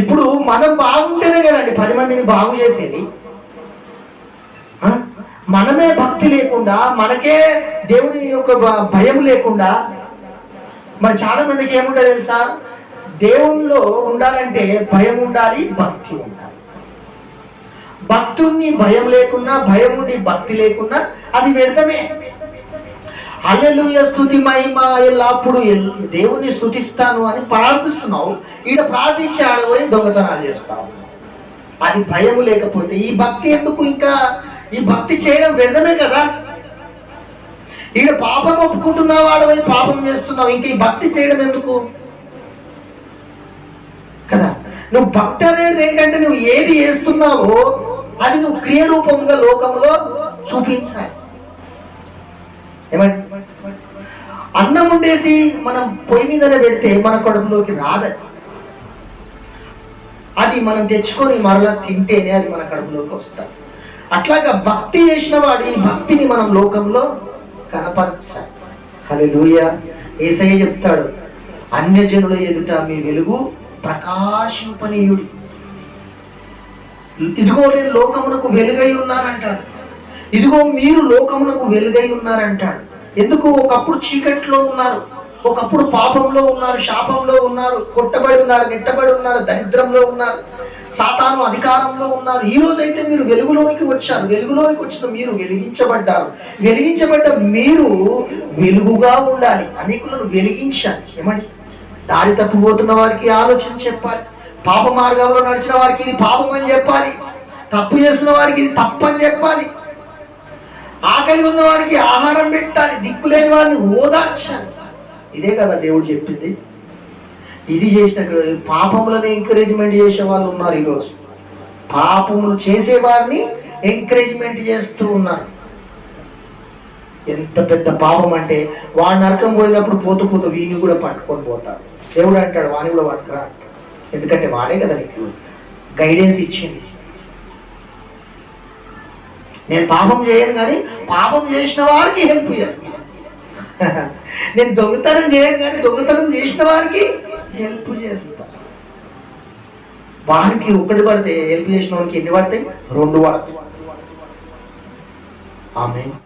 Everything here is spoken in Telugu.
ఇప్పుడు మనం బాగుంటేనే కదండి పది మందిని బాగు చేసేది. మనమే భక్తి లేకుండా మనకే దేవుని యొక్క భయం లేకుండా మరి చాలా మందికి ఏముంటుంది తెలుసా? దేవుణ్ణిలో ఉండాలంటే భయం ఉండాలి భక్తి ఉండాలి. భక్తుణ్ణి భయం లేకున్నా భయం ఉండి భక్తి లేకున్నా అది వ్యర్థమే. అల్లెలుయ స్థుతి మహిమ ఎల్లప్పుడు దేవుని దేవుణ్ణి స్థుతిస్తాను అని ప్రార్థిస్తున్నావు. ఈడ ప్రార్థించి ఆడబోయి దొంగతనాలు చేస్తావు. అది భయం లేకపోతే ఈ భక్తి ఎందుకు ఇంకా? ఈ భక్తి చేయడం వ్యర్థమే కదా? ఈడ పాపం ఒప్పుకుంటున్నావు ఆడబోయి పాపం చేస్తున్నావు. ఇంకా ఈ భక్తి చేయడం ఎందుకు? కదా? నువ్వు భక్తి అనేది ఏంటంటే నువ్వు ఏది చేస్తున్నావో అది నువ్వు క్రియ రూపంగా లోకంలో చూపించాలి. ఏమంటే అన్నం ఉండేసి మనం పొయ్యి మీదనే పెడితే మన కడుపులోకి రాదది అది మనం తెచ్చుకొని మరలా తింటేనే అది మన కడుపులోకి వస్తుంది. అట్లాగా భక్తి చేసిన వాడు ఈ భక్తిని మనం లోకంలో కనపరచాలి. హలో లూయ ఏసయ్య చెప్తాడు అన్యజనుల ఎదుట మీ వెలుగు ప్రకాశింపనీయుడు. ఇదిగో నేను లోకమునకు వెలుగై ఉన్నానంటాడు. ఇదిగో మీరు లోకమునకు వెలుగై ఉన్నారంటాడు. ఎందుకు ఒకప్పుడు చీకట్లో ఉన్నారు? ఒకప్పుడు పాపంలో ఉన్నారు శాపంలో ఉన్నారు కొట్టబడి ఉన్నారు నెట్టబడి ఉన్నారు దరిద్రంలో ఉన్నారు సాతాను అధికారంలో ఉన్నారు. ఈ రోజు అయితే మీరు వెలుగులోనికి వచ్చారు. వెలుగులోనికి వచ్చిన మీరు వెలిగించబడ్డారు. వెలిగించబడ్డ మీరు వెలుగుగా ఉండాలి. అనేకులను వెలిగించాలి. ఏమండి? దారి తప్పిపోతున్న వారికి ఆలోచన చెప్పాలి. పాప మార్గంలో నడిచిన వారికి ఇది పాపం అని చెప్పాలి. తప్పు చేస్తున్న వారికి ఇది తప్పు అని చెప్పాలి. ఆకలి ఉన్న వారికి ఆహారం పెట్టాలి దిక్కులేని వారిని ఓదార్చాలి. ఇదే కదా దేవుడు చెప్పింది. ఇది చేసిన పాపములను ఎంకరేజ్మెంట్ చేసే వాళ్ళు ఉన్నారు ఈరోజు. పాపములు చేసేవారిని ఎంకరేజ్మెంట్ చేస్తూ ఉన్నారు. ఎంత పెద్ద పాపం అంటే వాడు నరకం పోయినప్పుడు పోతూ పోతూ వీని కూడా పట్టుకొని పోతాడు. దేవుడు అంటాడు వాని కూడా పట్టుకురా ఎందుకంటే వాడే కదా నీకు గైడెన్స్ ఇచ్చింది. నేను పాపం చేయను కానీ పాపం చేసిన వారికి హెల్ప్ చేస్తాను. నేను దొంగతనం చేయను కానీ దొంగతనం చేసిన వారికి హెల్ప్ చేస్తా. వారికి ఒకటి పడితే హెల్ప్ చేసిన వారికి ఎన్ని పడతాయి? రెండు పడతాయి. ఆమె